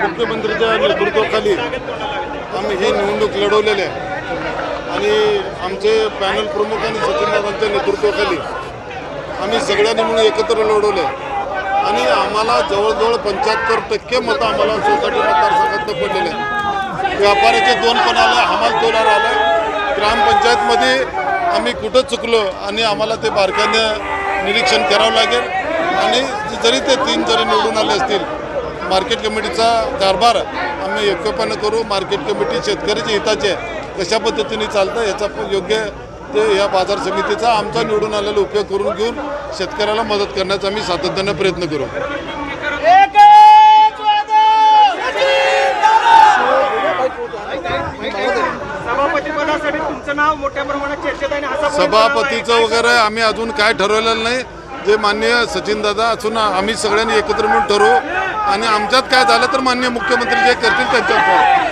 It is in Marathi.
मुख्यमंत्रीच्या नेतृत्वाखाली आम्ही ही निवडणूक लढवलेली आहे. आणि आमचे पॅनल प्रमुख आणि सचिनदादांच्या नेतृत्वाखाली आम्ही सगळ्यांनी म्हणून एकत्र लढवले. आणि आम्हाला जवळजवळ पंच्याहत्तर टक्के मतं आम्हाला सोसायटी मतदारसंघातनं पडलेले आहेत. व्यापाऱ्याचे दोन पण आलं हमाल तोलार आलं. ग्रामपंचायतमध्ये आम्ही कुठं चुकलो आणि आम्हाला ते बारकाईनं निरीक्षण करावं लागेल. आणि जरी ते तीन जरी निवडून आले असतील मार्केट कमिटीचा कारभार आम्ही एकपानं करू. मार्केट कमिटी शेतकऱ्याच्या हिताचे. कशा पद्धतीने चालतं याचा योग्य ते या बाजार समितीचा आमचा निवडून आलेला उपयोग करून घेऊन शेतकऱ्याला मदत करण्याचा आम्ही सातत्यानं प्रयत्न करू. सभापतीचं वगैरे आम्ही अजून काय ठरवलेलं नाही. जे सचिन सचिनदादा असून आम्ही सगळ्यांनी एकत्र मिळून ठरवू. आणि आमच्यात काय झालं तर मान्य मुख्यमंत्री जे करतील त्यांच्यावर